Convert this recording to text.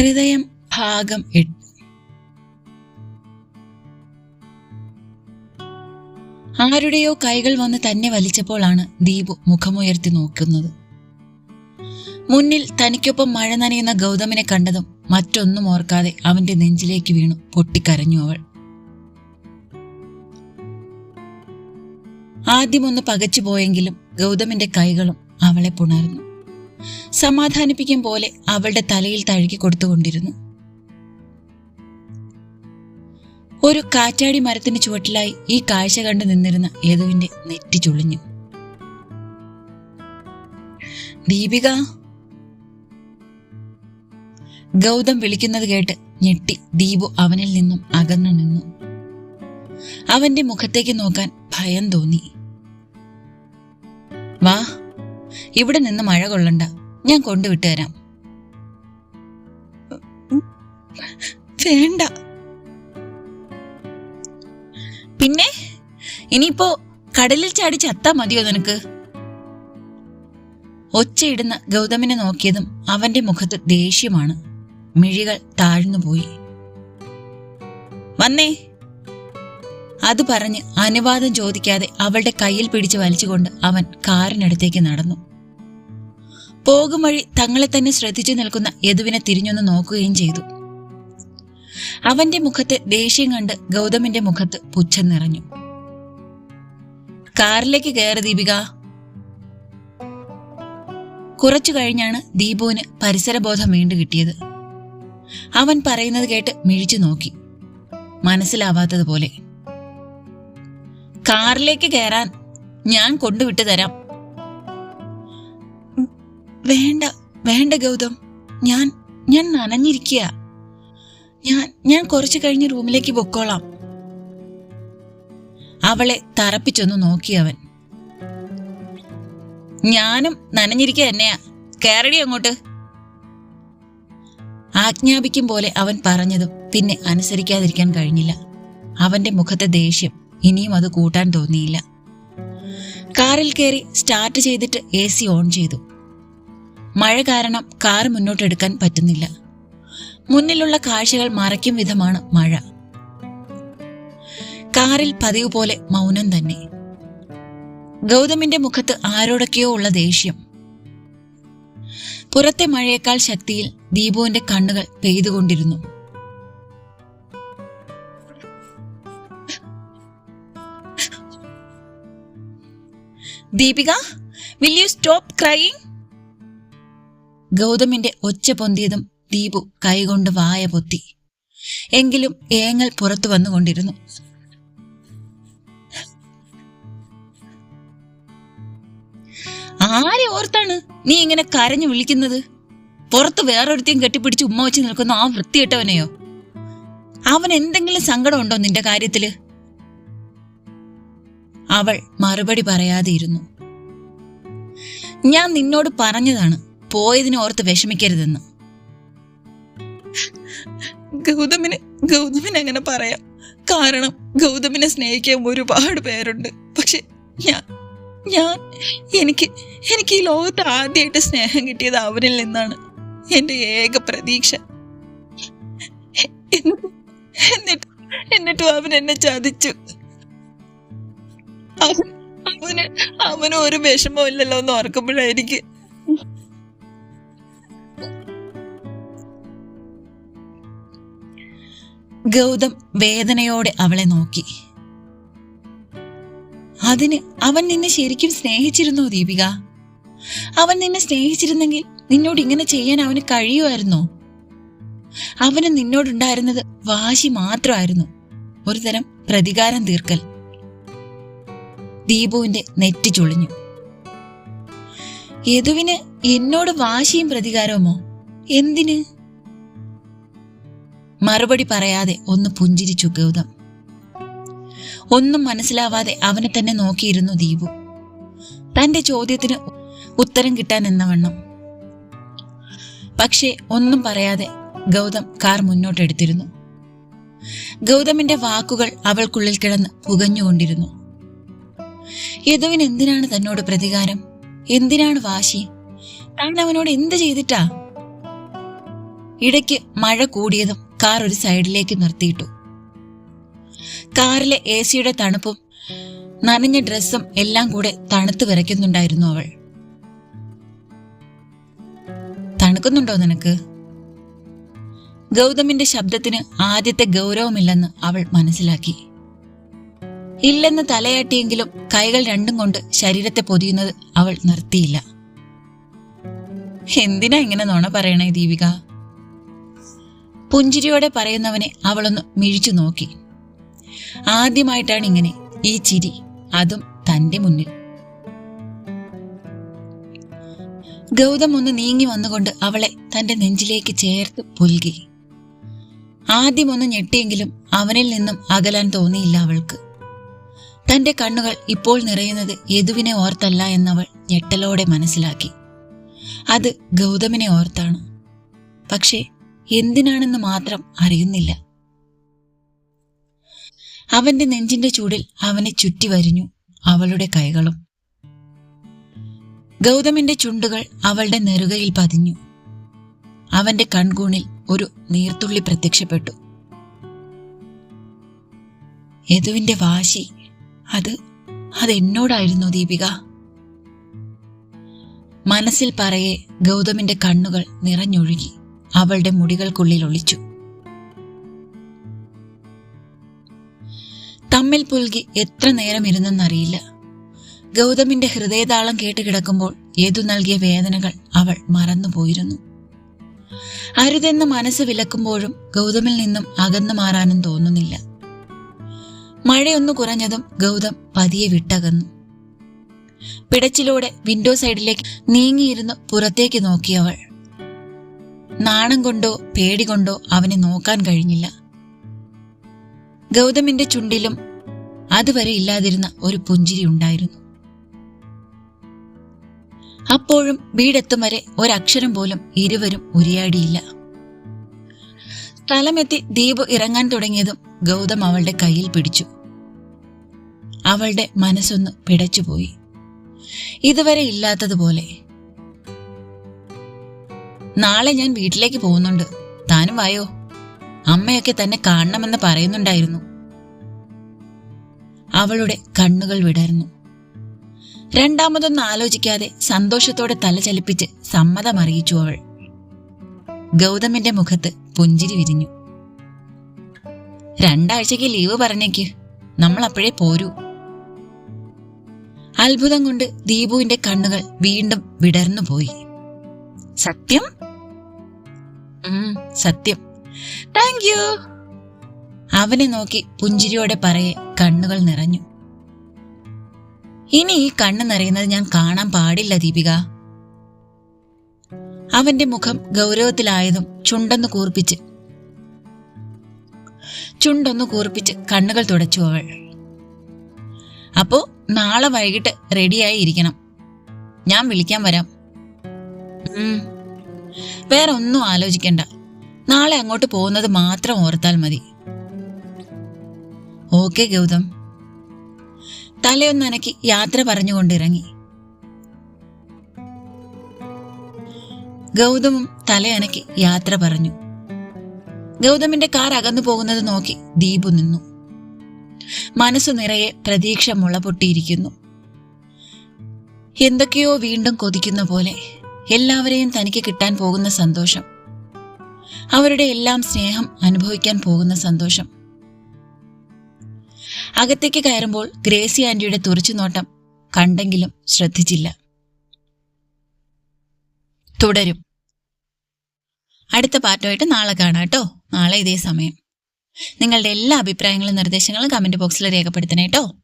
ഹൃദയം ഭാഗം എട്ട്. ആരുടെയോ കൈകൾ വന്ന് തന്നെ വലിച്ചപ്പോഴാണ് ദീപു മുഖമുയർത്തി നോക്കുന്നത്. മുന്നിൽ തനിക്കൊപ്പം മഴ നനയുന്ന ഗൗതമിനെ കണ്ടതും മറ്റൊന്നും ഓർക്കാതെ അവന്റെ നെഞ്ചിലേക്ക് വീണു പൊട്ടിക്കരഞ്ഞു അവൾ. ആദ്യമൊന്ന് പകച്ചു പോയെങ്കിലും ഗൗതമിന്റെ കൈകളും അവളെ പുണർന്നു. സമാധാനിപ്പിക്കും പോലെ അവളുടെ തലയിൽ തഴുകി കൊടുത്തുകൊണ്ടിരുന്നു. ഒരു കാറ്റാടി മരത്തിന് ചുവട്ടിലായി ഈ കാഴ്ച കണ്ടു നിന്നിരുന്ന യദുവിന്റെ നെറ്റി ചുളിഞ്ഞു. ദീപിക? ഗൗതം വിളിക്കുന്നത് കേട്ട് ഞെട്ടി ദീപു അവനിൽ നിന്നും അകന്നു നിന്നു. അവന്റെ മുഖത്തേക്ക് നോക്കാൻ ഭയം തോന്നി. വാ ഇവിടെ നിന്ന് മഴ കൊള്ളണ്ട. ഞാൻ കൊണ്ടുവിട്ടു തരാം. വേണ്ട. പിന്നെ? ഇനിയിപ്പോ കടലിൽ ചാടി ചത്താ മതിയോ നിനക്ക്? ഒച്ചയിടുന്ന ഗൗതമിനെ നോക്കിയതും അവന്റെ മുഖത്ത് ദേഷ്യമാണ്. മിഴികൾ താഴ്ന്നുപോയി. വന്നേ. അത് പറഞ്ഞ് അനുവാദം ചോദിക്കാതെ അവളുടെ കയ്യിൽ പിടിച്ച് വലിച്ചുകൊണ്ട് അവൻ കാറിനടുത്തേക്ക് നടന്നു. പോകും വഴി തങ്ങളെ തന്നെ ശ്രദ്ധിച്ചു നിൽക്കുന്ന യദുവിനെ തിരിഞ്ഞൊന്ന് നോക്കുകയും ചെയ്തു. അവന്റെ മുഖത്തെ ദേഷ്യം കണ്ട് ഗൗതമിന്റെ മുഖത്ത് പുച്ഛം നിറഞ്ഞു. കാറിലേക്ക് കയറി ദീപിക. കുറച്ചു കഴിഞ്ഞാണ് ദീപുവിന് പരിസരബോധം വീണ്ടു കിട്ടിയത്. അവൻ പറയുന്നത് കേട്ട് മിഴിച്ചു നോക്കി. മനസ്സിലാവാത്തതുപോലെ കാറിലേക്ക് കയറാൻ ഞാൻ കൊണ്ടുവിട്ടു തരാം. വേണ്ട വേണ്ട ഗൗതം. ഞാൻ ഞാൻ നനഞ്ഞിരിക്കുക. ഞാൻ ഞാൻ കുറച്ചു കഴിഞ്ഞ് റൂമിലേക്ക് പൊക്കോളാം. അവളെ തറപ്പിച്ചൊന്ന് നോക്കി അവൻ. ഞാനും നനഞ്ഞിരിക്കുക തന്നെയാ. കയറടി അങ്ങോട്ട്. ആജ്ഞാപിക്കും പോലെ അവൻ പറഞ്ഞതും പിന്നെ അനുസരിക്കാതിരിക്കാൻ കഴിഞ്ഞില്ല. അവന്റെ മുഖത്തെ ദേഷ്യം ഇനിയും അത് കൂട്ടാൻ തോന്നിയില്ല. കാറിൽ കയറി സ്റ്റാർട്ട് ചെയ്തിട്ട് എ സി ഓൺ ചെയ്തു. മഴ കാരണം കാർ മുന്നോട്ടെടുക്കാൻ പറ്റുന്നില്ല. മുന്നിലുള്ള കാഴ്ചകൾ മറയ്ക്കും വിധമാണ് മഴ. കാറിൽ പതിവ് പോലെ മൗനം തന്നെ. ഗൗതമിന്റെ മുഖത്ത് ആരോടൊക്കെയോ ഉള്ള ദേഷ്യം. പുറത്തെ മഴയേക്കാൾ ശക്തിയിൽ ദീപുവിന്റെ കണ്ണുകൾ പെയ്തുകൊണ്ടിരുന്നു. Deepika will you stop crying ഗൗതമിന്റെ ഒച്ച പൊന്തിയതും ദീപു കൈകൊണ്ട് വായ പൊത്തി. എങ്കിലും ഏങ്ങൽ പുറത്തു വന്നുകൊണ്ടിരുന്നു. ആരെ ഓർത്താണ് നീ ഇങ്ങനെ കരഞ്ഞു വിളിക്കുന്നത്? പുറത്ത് വേറൊരുத்தைയും കെട്ടിപ്പിടിച്ച് ഉമ്മ വെച്ച് നിൽക്കുന്ന ആ വൃത്തിയിട്ടവനെയോ അവൻ എന്തെങ്കിലും സങ്കടമുണ്ടോ നിന്റെ കാര്യത്തിൽ? അവൾ മറുപടി പറയാതെ ഇരുന്നു ഞാൻ നിന്നോട് പറഞ്ഞതാണ് പോയതിനെ ഓർത്ത് വിഷമിക്കരുതെന്ന്. ഗൗതമിന് ഗൗതമിന് അങ്ങനെ പറയാം. കാരണം ഗൗതമിനെ സ്നേഹിക്കാൻ ഒരുപാട് പേരുണ്ട്. പക്ഷെ ഞാൻ ഞാൻ എനിക്ക് എനിക്ക് ഈ ലോകത്ത് ആദ്യമായിട്ട് സ്നേഹം കിട്ടിയത് അവരിൽ നിന്നാണ്. എന്റെ ഏക പ്രതീക്ഷ. എന്നിട്ട് എന്നിട്ടും അവൻ എന്നെ ചതിച്ചു. അവന് അവന് ഒരു വിഷമവും ഇല്ലല്ലോ എന്ന് ഓർക്കുമ്പോഴായിരിക്കും. ഗൗതം വേദനയോടെ അവളെ നോക്കി. അതിന് അവൻ നിന്നെ ശരിക്കും സ്നേഹിച്ചിരുന്നു ദീപിക? അവൻ നിന്നെ സ്നേഹിച്ചിരുന്നെങ്കിൽ നിന്നോട് ഇങ്ങനെ ചെയ്യാൻ അവന് കഴിയുമായിരുന്നോ? അവന് നിന്നോടുണ്ടായിരുന്നത് വാശി മാത്രമായിരുന്നു. ഒരുതരം പ്രതികാരം തീർക്കൽ. ദീപുവിന്റെ നെറ്റി ചുളിഞ്ഞു. യദുവിന് എന്നോട് വാശിയും പ്രതികാരവുമോ? എന്തിന്? മറുപടി പറയാതെ ഒന്ന് പുഞ്ചിരിച്ചു ഗൗതം. ഒന്നും മനസ്സിലാവാതെ അവനെ തന്നെ നോക്കിയിരുന്നു ദീപു. തന്റെ ചോദ്യത്തിന് ഉത്തരം കിട്ടാൻ എന്നവണ്ണം പക്ഷേ ഒന്നും പറയാതെ ഗൗതം കാർ മുന്നോട്ടെടുത്തിരുന്നു. ഗൗതമിന്റെ വാക്കുകൾ അവൾക്കുള്ളിൽ കിടന്ന് പുകഞ്ഞുകൊണ്ടിരുന്നു. യദുവിന് എന്തിനാണ് തന്നോട് പ്രതികാരം? എന്തിനാണ് വാശി? താൻ അവനോട് എന്ത് ചെയ്തിട്ടാ? ഇടയ്ക്ക് മഴ കൂടിയതും കാർ ഒരു സൈഡിലേക്ക് നിർത്തിയിട്ടു. കാറിലെ എ സിയുടെ തണുപ്പും നനഞ്ഞ ഡ്രസ്സും എല്ലാം കൂടെ തണുത്ത് വിറയ്ക്കുന്നുണ്ടായിരുന്നു അവൾ. തണുക്കുന്നുണ്ടോ നിനക്ക്? ഗൗതമിന്റെ ശബ്ദത്തിന് ആദ്യത്തെ ഗൗരവമില്ലെന്ന് അവൾ മനസ്സിലാക്കി. ഇല്ലെന്ന് തലയാട്ടിയെങ്കിലും കൈകൾ രണ്ടും കൊണ്ട് ശരീരത്തെ പൊതിയുന്നത് അവൾ നിർത്തിയില്ല. എന്തിനാ ഇങ്ങനെ നോണ പറയണേ ദീപിക? പുഞ്ചിരിയോടെ പറയുന്നവനെ അവളൊന്ന് മിഴിച്ചു നോക്കി. ആദ്യമായിട്ടാണ് ഇങ്ങനെ ഈ ചിരി അതും തന്റെ മുന്നിൽ. ഗൗതം ഒന്ന് നീങ്ങി വന്നുകൊണ്ട് അവളെ തന്റെ നെഞ്ചിലേക്ക് ചേർത്ത് പുൽകി. ആദ്യമൊന്ന് ഞെട്ടിയെങ്കിലും അവനിൽ നിന്നും അകലാൻ തോന്നിയില്ല അവൾക്ക്. തന്റെ കണ്ണുകൾ ഇപ്പോൾ നിറയുന്നത് യദുവിനെ ഓർത്തല്ല എന്നവൾ ഞെട്ടലോടെ മനസ്സിലാക്കി. അത് ഗൗതമിനെ ഓർത്താണ്. പക്ഷേ എന്തിനാണെന്ന് മാത്രം അറിയുന്നില്ല. അവന്റെ നെഞ്ചിന്റെ ചൂടിൽ അവനെ ചുറ്റി വരിഞ്ഞു അവളുടെ കൈകളും. ഗൗതമിന്റെ ചുണ്ടുകൾ അവളുടെ നെറുകയിൽ പതിഞ്ഞു. അവന്റെ കൺകൂണിൽ ഒരു നീർത്തുള്ളി പ്രത്യക്ഷപ്പെട്ടു. യദുവിന്റെ വാശി അത് അതെന്നോടായിരുന്നു ദീപിക? മനസ്സിൽ പറയെ ഗൗതമിന്റെ കണ്ണുകൾ നിറഞ്ഞൊഴുകി അവളുടെ മുടികൾക്കുള്ളിൽ ഒളിച്ചു. തമ്മിൽ പുൽകി എത്ര നേരം ഇരുന്നെന്നറിയില്ല ഗൗതമിന്റെ ഹൃദയതാളം കേട്ട് കിടക്കുമ്പോൾ ഏതു നൽകിയ വേദനകൾ അവൾ മറന്നുപോയിരുന്നു. അരുതെന്ന് മനസ്സ് വിലക്കുമ്പോഴും ഗൗതമിൽ നിന്നും അകന്നു മാറാനും തോന്നുന്നില്ല. മഴയൊന്നു കുറഞ്ഞതും ഗൗതം പതിയെ വിട്ടകന്നു. പിടച്ചിലൂടെ വിൻഡോ സൈഡിലേക്ക് നീങ്ങിയിരുന്ന് പുറത്തേക്ക് നോക്കിയവൾ. നാണം കൊണ്ടോ പേടി കൊണ്ടോ അവനെ നോക്കാൻ കഴിഞ്ഞില്ല. ഗൗതമിന്റെ ചുണ്ടിലും അതുവരെ ഇല്ലാതിരുന്ന ഒരു പുഞ്ചിരി ഉണ്ടായിരുന്നു. അപ്പോഴും വീടെത്തും വരെ ഒരക്ഷരം പോലും ഇരുവരും ഉരിയാടിയില്ല. സ്ഥലമെത്തി ദീപ് ഇറങ്ങാൻ തുടങ്ങിയതും ഗൗതം അവളുടെ കയ്യിൽ പിടിച്ചു. അവളുടെ മനസ്സൊന്ന് പിടച്ചുപോയി. ഇതുവരെ ഇല്ലാത്തതുപോലെ. നാളെ ഞാൻ വീട്ടിലേക്ക് പോകുന്നുണ്ട്. താനും വായോ? അമ്മയൊക്കെ തന്നെ കാണണമെന്ന് പറയുന്നുണ്ടായിരുന്നു. അവളുടെ കണ്ണുകൾ വിടർന്നു. രണ്ടാമതൊന്നും ആലോചിക്കാതെ സന്തോഷത്തോടെ തല ചലിപ്പിച്ച് സമ്മതം അറിയിച്ചു അവൾ. ഗൗതമിന്റെ മുഖത്ത് പുഞ്ചിരി വിരിഞ്ഞു. രണ്ടാഴ്ചയ്ക്ക് ലീവ് പറഞ്ഞേക്ക്. നമ്മൾ അപ്പോഴേ പോരൂ. അത്ഭുതം കൊണ്ട് ദീപുവിന്റെ കണ്ണുകൾ വീണ്ടും വിടർന്നു പോയി. സത്യം? സത്യം. താങ്ക് യു അവനെ നോക്കി പുഞ്ചിരിയോടെ പറയെ കണ്ണുകൾ നിറഞ്ഞു. ഇനി ഈ കണ്ണ് നിറയുന്നത് ഞാൻ കാണാൻ പാടില്ല ദീപിക. അവന്റെ മുഖം ഗൗരവത്തിലായതും ചുണ്ടൊന്ന് കൂർപ്പിച്ച് ചുണ്ടൊന്ന് കൂർപ്പിച്ച് കണ്ണുകൾ തുടച്ചു അവൾ. അപ്പോ നാളെ വൈകിട്ട് റെഡിയായി ഇരിക്കണം. ഞാൻ വിളിക്കാൻ വരാം. വേറെ ഒന്നും ആലോചിക്കണ്ട. നാളെ അങ്ങോട്ട് പോകുന്നത് മാത്രം ഓർത്താൽ മതി. ഓക്കെ ഗൗതം. തലയൊന്നനക്കി യാത്ര പറഞ്ഞുകൊണ്ടിറങ്ങി. ഗൗതമും തലയനക്കി യാത്ര പറഞ്ഞു. ഗൗതമിന്റെ കാർ അകന്നു പോകുന്നത് നോക്കി ദീപു നിന്നു. മനസ്സു നിറയെ പ്രതീക്ഷ മുളപൊട്ടിയിരിക്കുന്നു എന്തൊക്കെയോ വീണ്ടും കൊതിക്കുന്ന പോലെ എല്ലാവരെയും തനിക്ക് കിട്ടാൻ പോകുന്ന സന്തോഷം. അവരുടെ എല്ലാം സ്നേഹം അനുഭവിക്കാൻ പോകുന്ന സന്തോഷം. അകത്തേക്ക് കയറുമ്പോൾ ഗ്രേസി ആന്റിയുടെ തുറച്ചുനോട്ടം കണ്ടെങ്കിലും ശ്രദ്ധിച്ചില്ല. തുടരും. അടുത്ത പാർട്ടുമായിട്ട് നാളെ കാണാം കേട്ടോ. നാളെ ഇതേ സമയം. നിങ്ങളുടെ എല്ലാ അഭിപ്രായങ്ങളും നിർദ്ദേശങ്ങളും കമന്റ് ബോക്സിൽ രേഖപ്പെടുത്തണേ കേട്ടോ.